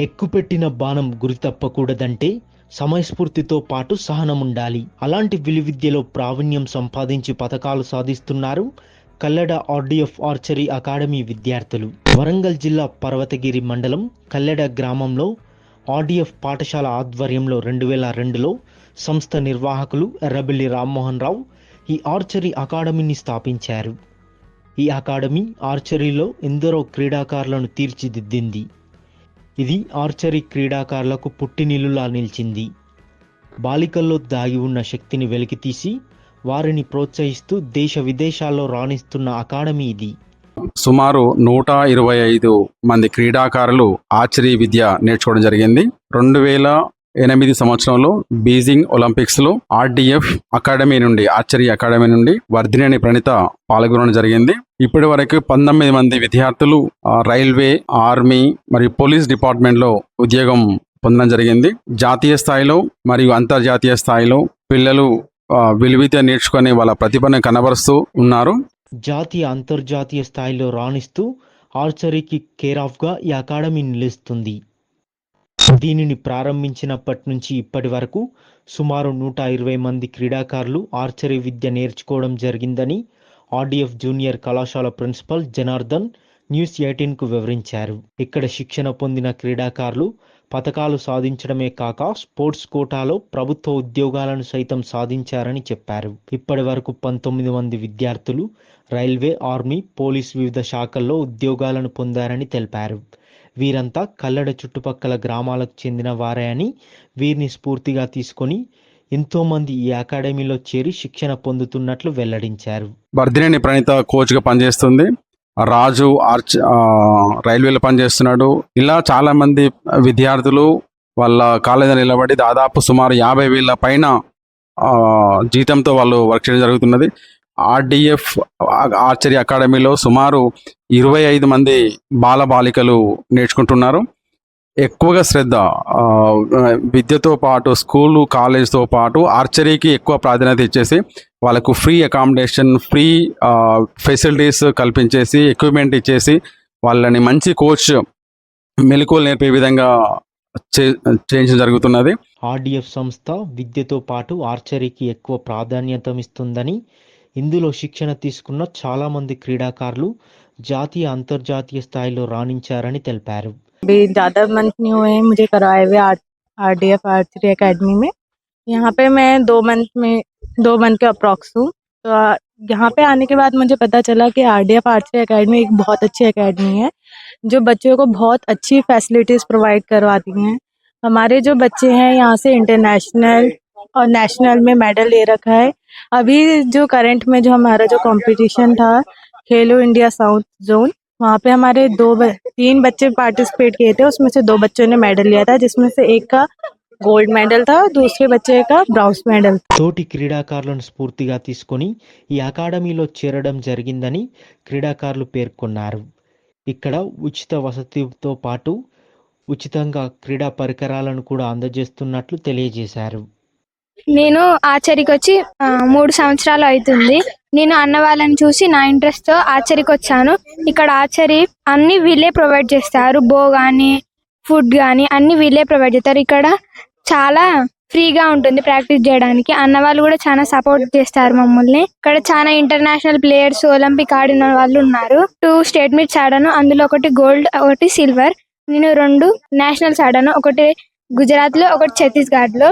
ఎక్కుపెట్టిన బాణం గురి తప్పకూడదంటే సమయస్ఫూర్తితో పాటు సహనం ఉండాలి అలాంటి విలువిద్యలో ప్రావీణ్యం సంపాదించి పథకాలు సాధిస్తున్నారు కల్లడ ఆర్డీఎఫ్ ఆర్చరీ అకాడమీ విద్యార్థులు. వరంగల్ జిల్లా పర్వతగిరి మండలం కల్లెడ గ్రామంలో ఆర్డీఎఫ్ పాఠశాల ఆధ్వర్యంలో రెండు వేల రెండులో సంస్థ నిర్వాహకులు ఎర్రబెల్లి రామ్మోహన్ రావు ఈ ఆర్చరీ అకాడమీని స్థాపించారు. ఈ అకాడమీ ఆర్చరీలో ఎందరో క్రీడాకారులను తీర్చిదిద్దింది. ఇది ఆర్చరీ క్రీడాకారులకు పుట్టినిల్లులా నిలిచింది. బాలికల్లో దాగి ఉన్న శక్తిని వెలికితీసి వారిని ప్రోత్సహిస్తూ దేశ విదేశాల్లో రాణిస్తున్న అకాడమీ ఇది. సుమారు నూట ఇరవై ఐదు మంది క్రీడాకారులు ఆర్చరీ విద్య నేర్చుకోవడం జరిగింది. రెండు వేల ఎనిమిది సంవత్సరంలో బీజింగ్ ఒలింపిక్స్లో ఆర్డీఎఫ్ ఆర్డిఎఫ్ అకాడమీ నుండి ఆర్చరీ అకాడమీ నుండి వర్ధినేని ప్రణిత పాల్గొనడం జరిగింది. ఇప్పటి వరకు పంతొమ్మిది మంది విద్యార్థులు రైల్వే ఆర్మీ మరియు పోలీస్ డిపార్ట్మెంట్లో ఉద్యోగం పొందడం జరిగింది. జాతీయ స్థాయిలో మరియు అంతర్జాతీయ స్థాయిలో పిల్లలు విలువిత నేర్చుకుని నేర్చుకొని వాళ్ళ ప్రతిభను కనబరుస్తూ ఉన్నారు. జాతీయ అంతర్జాతీయ స్థాయిలో రాణిస్తూ ఆర్చరీకి కేర్ ఆఫ్గా ఈ అకాడమీ నిలుస్తుంది. దీనిని ప్రారంభించినప్పటి నుంచి ఇప్పటి వరకు సుమారు నూట ఇరవై మంది క్రీడాకారులు ఆర్చరీ విద్య నేర్చుకోవడం జరిగిందని ఆర్డీఎఫ్ జూనియర్ కళాశాల ప్రిన్సిపల్ జనార్దన్ న్యూస్ ఎయిటీన్కు వివరించారు. ఇక్కడ శిక్షణ పొందిన క్రీడాకారులు పథకాలు సాధించడమే కాక స్పోర్ట్స్ కోటాలో ప్రభుత్వ ఉద్యోగాలను సైతం సాధించారని చెప్పారు. ఇప్పటి వరకు పంతొమ్మిది మంది విద్యార్థులు రైల్వే ఆర్మీ పోలీస్ వివిధ శాఖల్లో ఉద్యోగాలను పొందారని తెలిపారు. వీరంతా కల్లడ చుట్టుపక్కల గ్రామాలకు చెందిన వారే అని వీరిని స్ఫూర్తిగా తీసుకొని ఎంతోమంది ఈ అకాడమీలో చేరి శిక్షణ పొందుతున్నట్లు వెల్లడించారు. బర్దినేని ప్రణీత కోచ్గా పనిచేస్తుంది. రాజు ఆర్చ్ రైల్వేలో పనిచేస్తున్నాడు. ఇలా చాలామంది విద్యార్థులు వాళ్ళ కాలేజీ నిలబడి దాదాపు సుమారు యాభై వేల పైన జీతంతో వాళ్ళు వర్క్ చేయడం జరుగుతున్నది. ఆర్డిఎఫ్ ఆర్చరీ అకాడమీలో సుమారు ఇరవై ఐదు మంది బాల బాలికలు నేర్చుకుంటున్నారు. ఎక్కువగా శ్రద్ధ విద్యతో పాటు స్కూలు కాలేజ్తో పాటు ఆర్చరీకి ఎక్కువ ప్రాధాన్యత ఇచ్చేసి వాళ్ళకు ఫ్రీ అకామిడేషన్ ఫ్రీ ఫెసిలిటీస్ కల్పించేసి ఎక్విప్మెంట్ ఇచ్చేసి వాళ్ళని మంచి కోచ్ మెలకువలు నేర్పే విధంగా చే- చేయించడం జరుగుతున్నది ఆర్డీఎఫ్ సంస్థ విద్యతో పాటు ఆర్చరీకి ఎక్కువ ప్రాధాన్యతమిస్తుందని ఇందులో శిక్షణ తీసుకున్న చాలా మంది క్రీడాకారులు జాతీయ అంతర్జాతీయ స్థాయిలో రాణించారని తెలిపారు अभी ज़्यादा मंथ नहीं हुए हैं मुझे करवाए हुए R D F archery academy में यहाँ पे मैं दो मंथ में दो मंथ के अप्रॉक्स हूँ। तो यहाँ पे आने के बाद मुझे पता चला कि R D F arts academy एक बहुत अच्छी अकेडमी है, जो बच्चों को बहुत अच्छी फैसिलिटीज़ प्रोवाइड करवाती हैं। हमारे जो बच्चे हैं, यहाँ से इंटरनेशनल और नेशनल में मेडल ले रखा है। अभी जो करंट में जो हमारा जो कंपटीशन था, खेलो इंडिया साउथ जोन, वहाँ पे हमारे दो तीन बच्चे पार्टिसिपेट किए थे, उसमें से दो बच्चों ने मेडल लिया था, जिसमें से एक का గోల్డ్ మెడల్తో దూసరే బచ్చే కా మెడల్ తోటి క్రీడాకారులను స్ఫూర్తిగా తీసుకొని ఈ అకాడమీలో చేరడం జరిగిందని క్రీడాకారులు పేర్కొన్నారు. ఇక్కడ ఉచిత వసతితో పాటు ఉచితంగా క్రీడా పరికరాలను కూడా అందజేస్తున్నట్లు తెలియజేశారు. నేను ఆచరికి వచ్చి మూడు సంవత్సరాలు అవుతుంది నేను అన్న వాళ్ళని చూసి నా ఇంట్రెస్ట్తో ఆచరికి వచ్చాను ఇక్కడ ఆచరి అన్ని వీళ్ళే ప్రొవైడ్ చేస్తారు. బో కానీ ఫుడ్ కానీ అన్ని వీళ్ళే ప్రొవైడ్ చేస్తారు. ఇక్కడ చాలా ఫ్రీగా ఉంటుంది ప్రాక్టీస్ చేయడానికి. అన్న వాళ్ళు కూడా చాలా సపోర్ట్ చేస్తారు మమ్మల్ని. ఇక్కడ చాలా ఇంటర్నేషనల్ ప్లేయర్స్ ఒలింపిక్ ఆడిన వాళ్ళు ఉన్నారు. టూ స్టేట్ మీట్స్ ఆడాను. అందులో ఒకటి గోల్డ్ ఒకటి సిల్వర్. నేను రెండు నేషనల్స్ ఆడాను. ఒకటి గుజరాత్లో ఒకటి ఛత్తీస్గఢ్లో